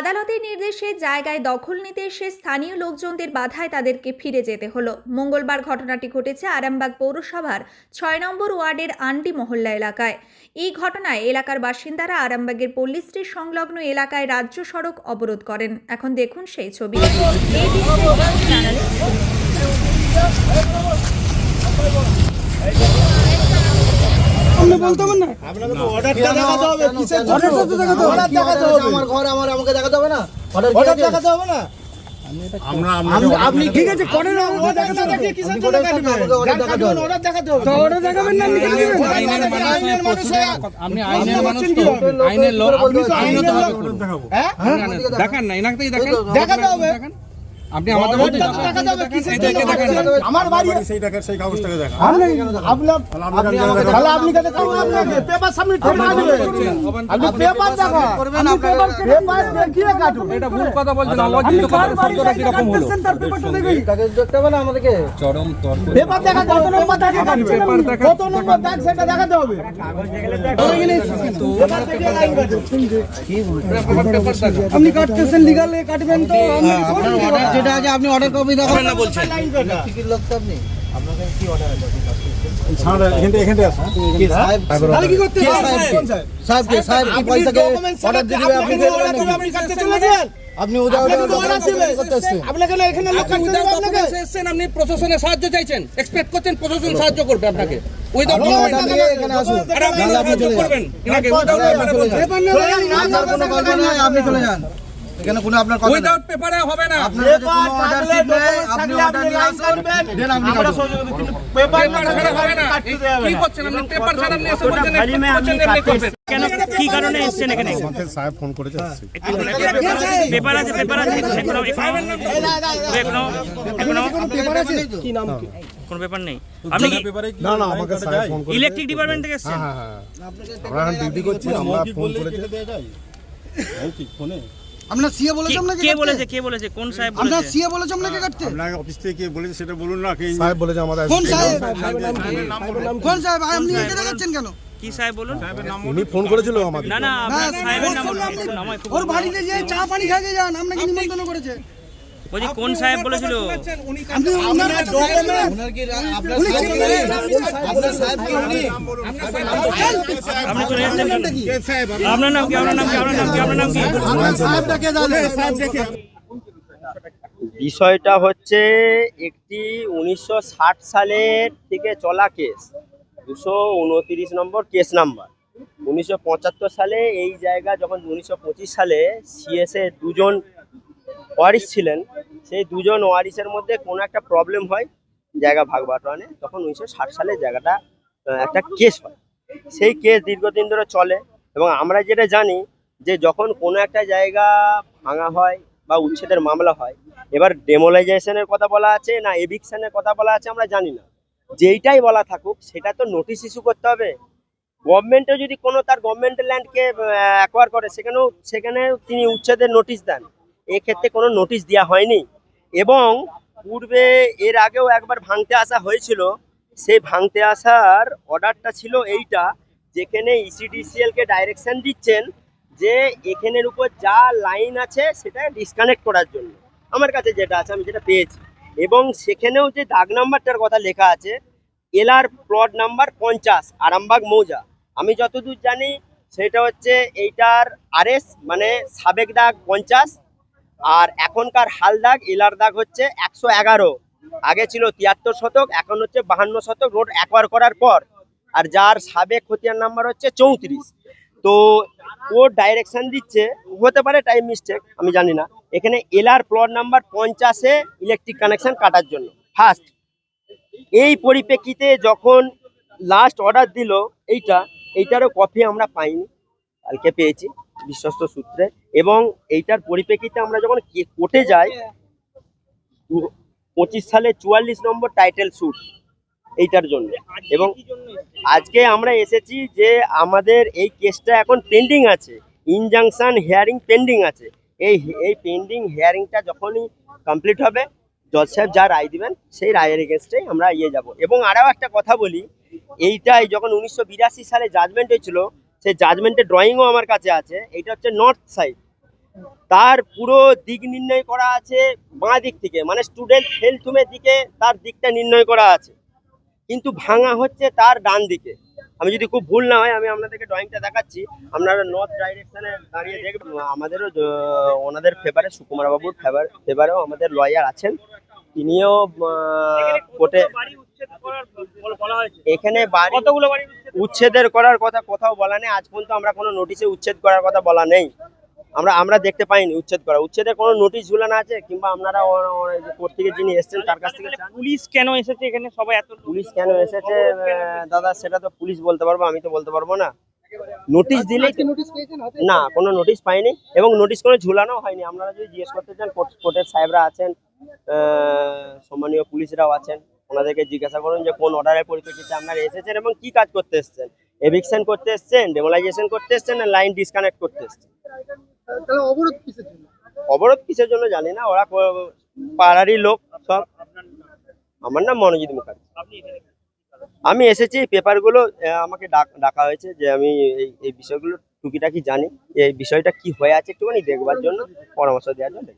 আদালতের নির্দেশে জায়গায় দখল নিতে এসে স্থানীয় লোকজনদের বাধায় তাদেরকে ফিরে যেতে হলো। মঙ্গলবার ঘটনাটি ঘটেছে আরামবাগ পৌরসভার ছয় নম্বর ওয়ার্ডের আন্ডি মহল্লা এলাকায়। এই ঘটনায় এলাকার বাসিন্দারা আরামবাগের পল্লী স্ট্রিট সংলগ্ন এলাকায় রাজ্য সড়ক অবরোধ করেন। এখন দেখুন সেই ছবি। এই আপনি বলতে পারেন না? আপনাকে তো অর্ডারটা দেখাতে হবে কিসের জন্য? অর্ডারটা তো দেখাতে হবে। অর্ডার দেখাতে হবে। আমার ঘর আমার আমাকে দেখাতে হবে না? অর্ডার অর্ডার দেখাতে হবে না? আপনি- ঠিক আছে করেন দেখাতে হবে। কিসের জন্য দেখাতে হবে। তো দেখাবেন না, আইনের মানুষ আইনের মানুষ আপনি আইনের মানুষ তো। আইনের লোক আপনি তো আইনত হবে দেখাবো হ্যাঁ? দেখান না এনাকে দেখান। দেখাতে হবে। আপনি আমাদের মধ্যে দেখাতে হবে, কিসের জন্য আমার বাড়ি সেই টাকার সেই কাগজটাকে দেখা আপনি আপনার তাহলে আপনি আমাকে তাহলে আপনি কাছে কাউকে আপনাকে পেপার সাবমিট করে দিবেন আপনি পেপার দেখা করবেন পেপার দেখিয়ে কাটুন। এটা ভুল কথা বলছেন অলজ্জিত কথা শব্দটা হলো তার পেপারটা দেখবি। কাগজ দেখতে হবে না আমাদেরকে চরম তর্ক। পেপার দেখা কত নম্বর দাগ পেপার দেখা কত নম্বর দাগ সেটা দেখাতে হবে। পেপার দেখিয়ে লাইন কাটুন পেপার দেখা আপনি কাটতেছেন লিগালে কাটবেন তো। আমি অর্ডার যেটা আছে আপনি অর্ডার কপি দেখাবেন না বলছেন। টিকিট লোক তো আপনি আপনাকে? কি অর্ডার আছে আপনি প্রশাসনের সাহায্য চাইছেন। এক্সপেক্ট করছেন প্রশাসন সাহায্য করবে আপনাকে। উইদাউট আপনি চলে যান। আপনি কোনো নাই আপনি এখানে কোনো আপনার কথা উইদাউট পেপারে হবে না। আপনার কোনো অর্ডার শিট নেই আপনি অর্ডার নিয়ে কাটবেন দেন আপনি আমরা কাটুন সহযোগিতা কিন্তু পেপার ছাড়া হবে না। কি করছেন আপনি? পেপার ছাড়া নিয়ে এসে বলছেন করছেন কেন কি কারণে এসেছেন এখানে? সাহেব ফোন করেছে পেপার আছে পেপার আছে এখনও এখনও এখনও এখনও কোনো পেপার নেই। আপনি কি না না আমাকে সাহেব ফোন করেছে ইলেকট্রিক ডিপার্টমেন্ট থেকে এসেছেন? হ্যাঁ হ্যাঁ আমরা ডিউটি করছি আমরা ফোন করেছি। আপনার সিএ বলেছে কি- আপনাকে কে বলেছে কে বলেছে কোন সাহেব আপনার বলেছে? সিএ বলেছে আপনাকে কাটতে? আপনার অফিস থেকে কে বলেছে সেটা বলুন না কে সাহেব বলেছে আমাদের কোন সাহেব? কোন সাহেব? আপনি এখানে দেখাচ্ছেন কেন? কি সাহেব বলুন? উনি ফোন করেছিল আমাদের। না না সাহেবের নাম বলছেন ওর বাড়িতে যে চা পানি খাইতে যান আপনাকে নিমন্ত্রণ করেছে। বলছি কোন সাহেব বলেছিল? আপনি চলে যাচ্ছেন। আপনার নাম কি? আপনার নাম কি? আপনার নাম কি? আপনার নাম কি? বিষয়টা হচ্ছে একটি উনিশশো ষাট সালের থেকে চলা কেস। দুশো উনতিরিশ নম্বর কেস নাম্বার। উনিশশো পঁচাত্তর সালে এই জায়গা যখন উনিশশো পঁচিশ সালে সিএসএ দুজন ওয়ারিশ ছিলেন, সেই দুজন ওয়ারিশের মধ্যে কোনো একটা প্রবলেম হয় জায়গা ভাগ বাটোয়ানে, তখন উনিশশো ষাট সালে জায়গাটা একটা কেস হয়। সেই কেস দীর্ঘদিন ধরে চলে এবং আমরা যেটা জানি যে যখন কোনো একটা জায়গা ভাঙা হয় বা উচ্ছেদের মামলা হয়, এবার ডেমোলাইজেশনের কথা বলা আছে না এভিকশনের কথা বলা আছে আমরা জানি না। যেইটাই বলা থাকুক, সেটা তো নোটিশ ইস্যু করতে হবে। গভর্নমেন্টও যদি কোনো তার গভর্নমেন্টের ল্যান্ডকে অ্যাকোয়ার করে, সেখানেও, সেখানে তিনি উচ্ছেদের নোটিশ দেন। এক্ষেত্রে কোনো নোটিশ দেওয়া হয়নি। এবং পূর্বে এর আগেও একবার ভাঙতে আসা হয়েছিল। সেই ভাঙতে আসার অর্ডারটা ছিল এইটা, যেখানে ইসিডিসিএলকে ইসিডিসিএল কে ডাইরেকশন দিচ্ছেন যে এখানের উপর যা লাইন আছে সেটা ডিসকানেক্ট করার জন্য। আমার কাছে যেটা আছে, আমি যেটা পেয়েছি। এবং সেখানেও যে দাগ নাম্বারটার কথা লেখা আছে, এলআর প্লট নাম্বার পঞ্চাশ, আরামবাগ মৌজা। আমি যতদূর জানি, সেটা হচ্ছে এইটার আরএস মানে সাবেক দাগ পঞ্চাশ আর এখনকার হাল দাগ, এলার দাগ হচ্ছে একশো এগারো। আগে ছিল তিয়াত্তর শতক, এখন হচ্ছে বাহান্ন শতক, রোড অ্যাকোয়ার করার পর। আর যার সাবেক খতিয়ান নাম্বার হচ্ছে চৌত্রিশ। তো ও ডাইরেকশন দিচ্ছে, হতে পারে টাইম মিস্টেক আমি জানি না। এখানে এলআর প্লট নাম্বার পঞ্চাশে ইলেকট্রিক কানেকশন কাটার জন্য। ফার্স্ট এই পরিপ্রেক্ষিতে যখন লাস্ট অর্ডার দিল, এইটা, এইটারও কপি আমরা পাইনি। কালকে পেয়েছি, বিশ্বস্ত সূত্রে। এবং এইটার পরিপ্রেক্ষিতে আমরা যখন কোর্টে যাই, পঁচিশ সালে চুয়াল্লিশ নম্বর টাইটেল স্যুট এইটার জন্য। এবং আজকে আমরা এসেছি যে আমাদের এই কেসটা এখন পেন্ডিং আছে। ইনজাংশন হিয়ারিং পেন্ডিং আছে। এই এই পেন্ডিং হিয়ারিংটা যখনই কমপ্লিট হবে জজ সাহেব যা রায় দিবেন, সেই রায়ের এগেনস্টেই আমরা ইয়ে যাব। এবং আরও একটা কথা বলি, এইটাই যখন উনিশশো বিরাশি সালে জাজমেন্ট হয়েছিল সেই জাজমেন্টের ড্রয়িংও আমার কাছে আছে এইটা হচ্ছে নর্থ সাইড তার পুরো দিক নির্ণয় করা আছে বাঁ দিক থেকে মানে স্টুডেন্ট হেলথুমের দিকে তার দিকটা নির্ণয় করা আছে। কিন্তু ভাঙা হচ্ছে তার ডান দিকে। আমি যদি খুব ভুল না হয় আমি আপনাদেরকে ড্রয়িংটা দেখাচ্ছি। আপনারা নর্থ ডাইরেকশনে দাঁড়িয়ে দেখবেন আমাদেরও ওনাদের ফেভারে সুকুমার বাবুর ফেভার ফেভারেও আমাদের লয়ার আছেন। তিনিও কোর্টে এখানে বাড়ি কতগুলো বাড়ি উচ্ছেদ উচ্ছেদের করার কথা কোথাও বলা নেই। আজ পর্যন্ত আমরা কোনো নোটিশে উচ্ছেদ করার কথা বলা নেই। আমরা আমরা দেখতে পাইনি উচ্ছেদ করা। উচ্ছেদের কোনো নোটিশ ঝুলানো আছে? কিংবা আপনারা থেকে যিনি এসেছেন তার কাছ থেকে পুলিশ কেন এসেছে এখানে? সবাই এত পুলিশ কেন এসেছে? আহ, দাদা সেটা তো পুলিশ বলতে পারব আমি তো বলতে পারব না। নোটিশ হাতে না কোনো নোটিশ পাইনি। এবং নোটিশ কোনো ঝুলানো হয়নি। আপনারা যদি জিজ্ঞেস করতে চান কোর্ট- কোর্টের সাহেবরা আছেন আহ, সম্মানীয় পুলিশরাও আছেন। ওনাদেরকে জিজ্ঞাসা করুন যে কোন অর্ডারের পরিপ্রেক্ষিতে আপনারা এসেছেন এবং কি কাজ করতে এসেছেন। এভিকশন করতে এসেছেন ডেমোলাইজেশন করতে এসেছেন না লাইন ডিসকানেক্ট করতে এসেছেন? তাহলে অবরোধ কিসের জন্য? অবরোধ কিসের জন্য জানি না ওরা পাড়ারই লোক সব। আমার নাম মনোজিৎ মুখার্জি। আমি এসেছি পেপারগুলো আমাকে ডাক- হয়েছে যে আমি এই এই বিষয়গুলো টুকিটাকি জানি এই বিষয়টা কি হয়ে আছে একটুখানি দেখবার জন্য পরামর্শ দেওয়ার জন্য।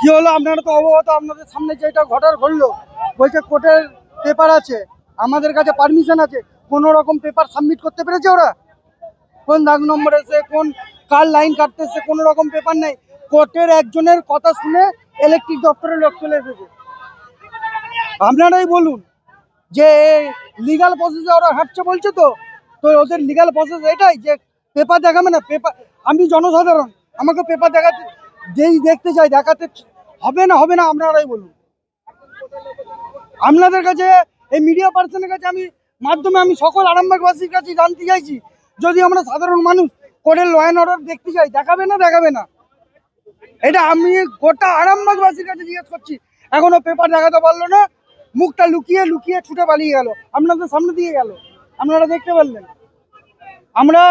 কি হলো? আপনারা তো অবগত, আপনাদের সামনে যেটা ঘটার ঘটলো, বলছে কোর্টের পেপার আছে, আমাদের কাছে পারমিশন আছে, কোন রকম পেপার সাবমিট করতে পেরেছে ওরা? কোন দাগ নম্বর এসে কোন কার লাইন কাটতেছে কোনো রকম পেপার নেই। কোর্টের একজনের কথা শুনে ইলেকট্রিক দপ্তরের লোক চলে এসেছে। আপনারাই বলুন, যে লিগাল প্রসেসে ওরা হাঁটছে বলছে তো? তো ওদের লিগাল প্রসেস এটাই যে পেপার দেখাবে না পেপার আমি জনসাধারণ আমাকে পেপার দেখাতে, যেই দেখতে চাই দেখাতে হবে না হবে না আপনারাই বলুন আপনাদের কাছে, এই মিডিয়া পার্সনের কাছে আমি, মাধ্যমে আমি সকল আরামবাগবাসীর কাছে জানতে চাইছি, যদি আমরা সাধারণ মানুষ কোর্টের ল অ্যান্ড অর্ডার দেখতে চাই, দেখাবে না দেখাবে না? এটা আমি গোটা আরামবাগবাসীর কাছে জিজ্ঞেস করছি। এখনও পেপার দেখাতে পারল না, মুখটা লুকিয়ে লুকিয়ে ছুটে পালিয়ে গেল, আপনাদের সামনে দিয়ে গেল, আপনারা দেখতে পারলেন। আমরা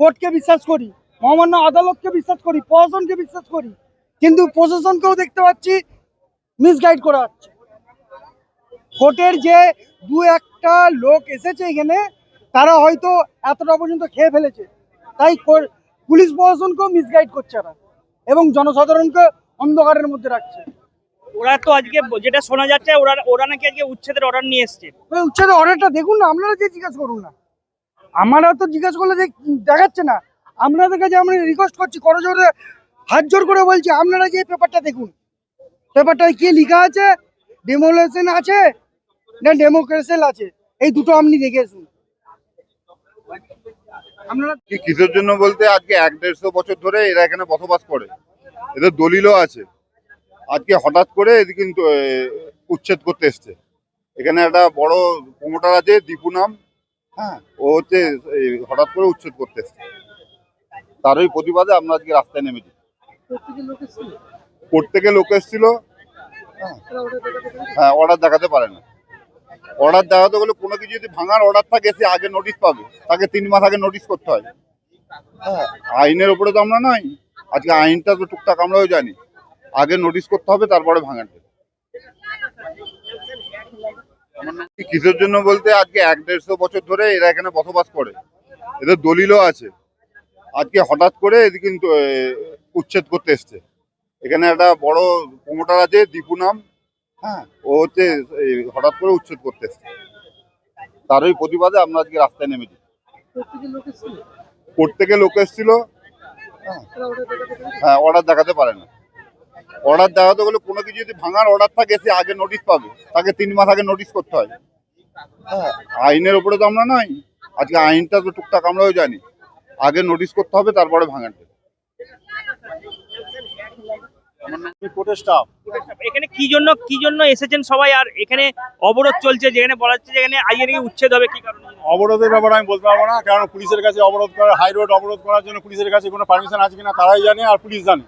কোর্টকে বিশ্বাস করি মহামান্য আদালতকে বিশ্বাস করি প্রশাসনকে বিশ্বাস করি কিন্তু প্রশাসনকেও দেখতে পাচ্ছি মিসগাইড করা হচ্ছে। কোর্টের যে দু একটা লোক এসেছে এখানে তারা হয়তো এতটা পর্যন্ত খেয়ে ফেলেছে। তাই পুলিশ প্রশাসনকেও মিসগাইড করছে এরা এবং জনসাধারণকে অন্ধকারের মধ্যে রাখছে। ওরা তো আজকে যেটা শোনা যাচ্ছে ওরা ওরা নাকি আজকে উচ্ছেদের অর্ডার নিয়ে এসছে। উচ্ছেদের অর্ডারটা দেখুন না আপনারা যে জিজ্ঞাসা করুন না। আমরা তো জিজ্ঞাসা করলে দেখাচ্ছে না। আপনাদের কাছে আমরা রিকোয়েস্ট করছি করজোরে হাত জোর করে বলছি আপনারা যে পেপারটা দেখুন। পেপারটায় কি লেখা আছে? ডেমোলেশন আছে না ডেমোক্রেসেল আছে? এই দুটো আপনি দেখে আসুন। আপনারা কিসের জন্য বলতে আজকে এক দেড়শো বছর ধরে এরা এখানে বসবাস করে। এদের দলিলও আছে। আজকে হঠাৎ করে এদিকে কিন্তু, উচ্ছেদ করতে এসছে। এখানে একটা বড় প্রমোটার আছে দীপু নাম হ্যাঁ? ও হচ্ছে হঠাৎ করে উচ্ছেদ করতে এসছে। তারই প্রতিবাদে আমরা আজকে রাস্তায় নেমেছি প্রত্যেকের লোক এসেছিল। হ্যাঁ অর্ডার দেখাতে পারে না। অর্ডার দেখাতে গেলে কোনো কিছু যদি ভাঙার অর্ডার থাকে, সে আগে নোটিশ পাবে। তাকে তিন মাস আগে নোটিশ করতে হয়। হ্যাঁ আইনের উপরে তো আমরা নয় আজকে আইনটা তো টুকটাক আমরাও জানি। আগে নোটিশ করতে হবে, তারপরে ভাঙাতে কিসের জন্য বলতে, আজকে এক দেড়শো বছর ধরে এরা এখানে বসবাস করে। এদের দলিলও আছে। আজকে হঠাৎ করে এদিকে কিন্তু, উচ্ছেদ করতে এসছে। এখানে একটা বড় প্রমোটার আছে দীপু নাম হ্যাঁ ও হচ্ছে হঠাৎ করে উচ্ছেদ করতে এসছে। তারই প্রতিবাদে আমরা আজকে রাস্তায় নেমেছি। প্রত্যেকের লোক এসেছিল। তারা। হ্যাঁ অর্ডার দেখাতে পারে না। অর্ডার দেখাতে গেলে কোনো কিছু যদি ভাঙার অর্ডার থাকে সে আগে নোটিশ পাবে। তাকে তিন মাস আগে নোটিশ করতে হয়। হ্যাঁ আইনের উপরে তো আমরা নয়। আজকে আইনটা তো টুকটাক আমরাও জানি। আগে নোটিশ করতে হবে তারপরে কোর্টের স্টাফ এখানে কি জন্য কি জন্য এসেছেন সবাই? আর এখানে অবরোধ চলছে যেখানে বলা হচ্ছে যেখানে উচ্ছেদ হবে কি কারণে? অবরোধের ব্যাপারে আমি বলতে পারব না কারণ পুলিশের কাছে অবরোধ করা হাই রোড অবরোধ করার জন্য পুলিশের কাছে কোনো পারমিশন আছে কিনা তারাই জানে আর পুলিশ জানে।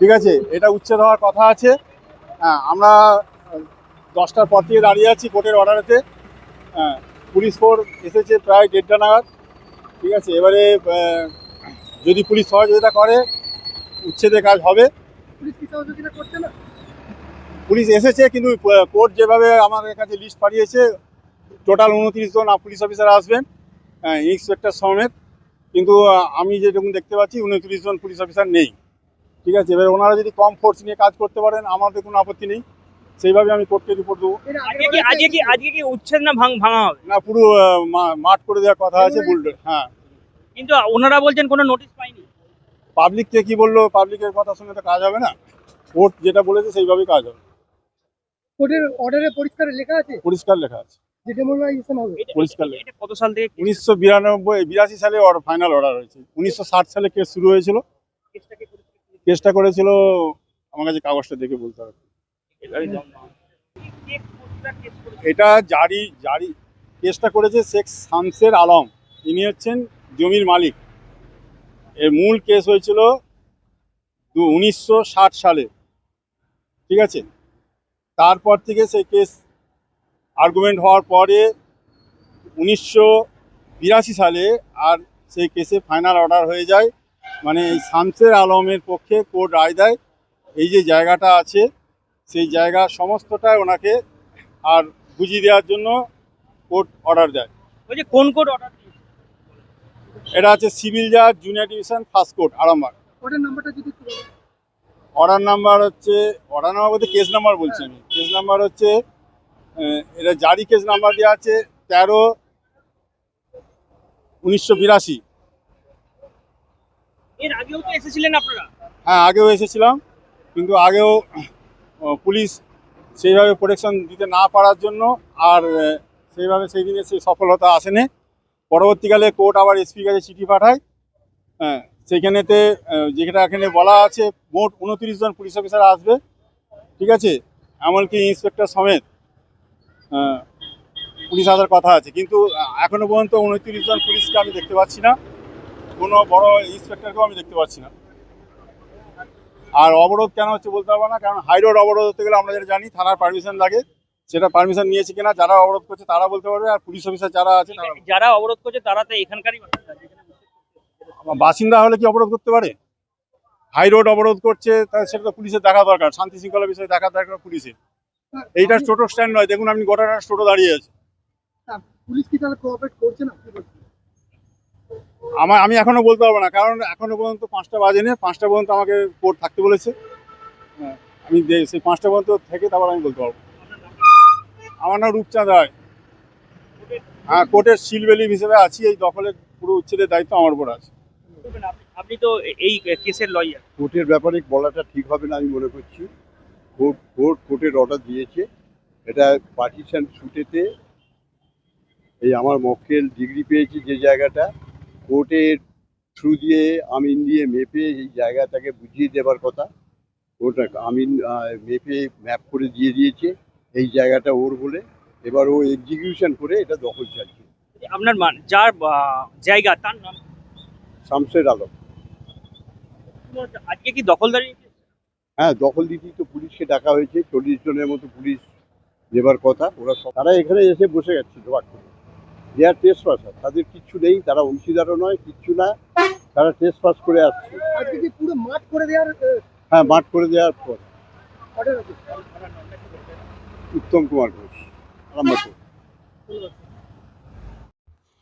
ঠিক আছে? এটা উচ্ছেদ হওয়ার কথা আছে। হ্যাঁ আমরা দশটার পর থেকে দাঁড়িয়ে আছি কোর্টের অর্ডারেতে হ্যাঁ পুলিশ ফোর্স এসেছে প্রায় দেড়টা নাগাদ। ঠিক আছে এবারে যদি পুলিশ সহযোগিতা করে উচ্ছেদের কাজ হবে। পুলিশ এসেছে কিন্তু কোর্ট যেভাবে আমাদের কাছে লিস্ট পাঠিয়েছে টোটাল উনত্রিশ জন পুলিশ অফিসার আসবেন ইন্সপেক্টর সমেত। কিন্তু আমি যেরকম দেখতে পাচ্ছি উনত্রিশ জন পুলিশ অফিসার নেই। ঠিক আছে এবার ওনারা যদি কম ফোর্স নিয়ে কাজ করতে পারেন আমাদের কোনো আপত্তি নেই। সেইভাবে আমি কোর্টকে রিপোর্ট দেবো। আজকে কি আজকে কি উচ্ছেদ না ভাঙ ভাঙা হবে? না পুরো মাঠ করে দেওয়ার কথা আছে বুলডোর হ্যাঁ। কিন্তু ওনারা বলছেন কোনো নোটিশ পাইনি। পাবলিককে কি বলল? পাবলিকের কথা শুনে তো কাজ হবে না? কোর্ট যেটা বলেছে সেইভাবেই কাজ হবে। কোর্টের অর্ডারে পরিষ্কার লেখা আছে? পরিষ্কার লেখা আছে। পরিষ্কার কত সাল থেকে উনিশশো বিরানব্বই বিরাশি সালে ফাইনাল অর্ডার হয়েছে। উনিশশো ষাট সালে কেস শুরু হয়েছিল। কেসটা করেছিল আমার কাছে কাগজটা দেখে বলতে হবে। এটা জারি জারি কেসটা করেছে শেখ শামসের আলম। ইনি হচ্ছেন জমির মালিক। এর মূল কেস হয়েছিল উনিশশো ষাট সালে। ঠিক আছে? তারপর থেকে সেই কেস আর্গুমেন্ট হওয়ার পরে উনিশশো বিরাশি সালে আর সেই কেসে ফাইনাল অর্ডার হয়ে যায়। মানে এই শামসের আলমের পক্ষে কোর্ট রায় দেয়। এই যে জায়গাটা আছে সেই জায়গা সমস্তটাই ওনাকে আর বুঝিয়ে দেওয়ার জন্য কোর্ট অর্ডার দেয়। বলছে কোন কোড অর্ডার এটা আছে সিভিল জাজ junior division first court Arambagh. Order নাম্বারটা যদি অর্ডার নাম্বার হচ্ছে অর্ডার নাম্বার বলতে কেস নাম্বার বলছি আমি। কেস নাম্বার হচ্ছে এটা জারি কেস নাম্বার দেওয়া আছে তেরো উনিশশো বিরাশি। এর আগেও তো এসেছিলেন আপনারা? হ্যাঁ আগেও এসেছিলাম কিন্তু আগেও পুলিশ সেইভাবে প্রোটেকশন দিতে না পারার জন্য আর সেইভাবে সেই দিনে সেই সফলতা আসেনি। পরবর্তীকালে কোর্ট আবার এসপি কাছে চিঠি পাঠায়। হ্যাঁ সেইখানেতে যেটা এখানে বলা আছে মোট উনত্রিশ জন পুলিশ অফিসার আসবে। ঠিক আছে? এমনকি ইন্সপেক্টর সমেত পুলিশ আসার কথা আছে। কিন্তু আহ, এখনও পর্যন্ত উনত্রিশ জন পুলিশকে আমি দেখতে পাচ্ছি না। কোনো বড় ইন্সপেক্টরকেও আমি দেখতে পাচ্ছি না। আর অবরোধ কেন হচ্ছে বলতে পারব না কারণ হাই রোড অবরোধ হতে গেলে আমরা যেটা জানি থানার পারমিশন লাগে। সেটা পারমিশন নিয়েছে কিনা যারা অবরোধ করছে তারা বলতে পারবে আর পুলিশ অফিসার যারা আছে যারা অবরোধ করছে তারা তো এখানকারই বাসিন্দা, হলে কি অবরোধ করতে পারে? হাই রোড অবরোধ করছে সেটা তো পুলিশের দেখা দরকার শান্তি শৃঙ্খলা বিষয়ে দেখা দরকার পুলিশের। এইটা টোটো স্ট্যান্ড নয় দেখুন আপনি গোটা টোটো দাঁড়িয়ে আছে। পুলিশ কি তাহলে কোঅপারেট করছে না? আমার আমি এখনও বলতে পারব না কারণ এখনও পর্যন্ত পাঁচটা বাজেনি পাঁচটা পর্যন্ত আমাকে কোর্ট থাকতে বলেছে। হ্যাঁ, আমি সেই পাঁচটা পর্যন্ত থেকে তারপর আমি বলতে পারব। আমার নাম রূপচাঁদ রায়। হ্যাঁ কোর্টের সিলবেলি হিসেবে আছি এই দখলের পুরো উচ্ছেদের দায়িত্ব আমার উপর আছে। আপনি আপনি তো এই কেসের লয়ার। কোর্টের ব্যাপারে বলাটা ঠিক হবে না আমি মনে করছি। কোর্ট কোর্ট কোর্টের অর্ডার দিয়েছে। এটা পার্টিশন ছুটেতে এই আমার মক্কেল ডিগ্রি পেয়েছি যে জায়গাটা। কোর্টের থ্রু দিয়ে আমিন দিয়ে মেপে এই জায়গাটাকে বুঝিয়ে দেবার কথা। ওটা আমিন মেপে ম্যাপ করে দিয়ে দিয়েছে। এই জায়গাটা ওর বলে। এবার ও এক্সিকিউশন করে এটা দখল চাইছে আপনার মান যার জায়গা তার নাম? শামসের আলম। আজকে কি দখলদারি হ্যাঁ দখল দিতেই তো পুলিশকে ডাকা হয়েছে। চল্লিশ জনের মতো পুলিশ দেবার কথা। ওরা তারা এখানে এসে বসে গেছে। জবাক করে দেয়ার টেস্ট পাসার তাদের কিচ্ছু নেই তারা অংশীদারও নয় কিচ্ছু না। তারা টেস্ট পাস করে আসছে। আজকে কি পুরো মাঠ করে দেওয়ার হ্যাঁ মাঠ করে দেওয়ার পর। উত্তম কুমার ঘোষ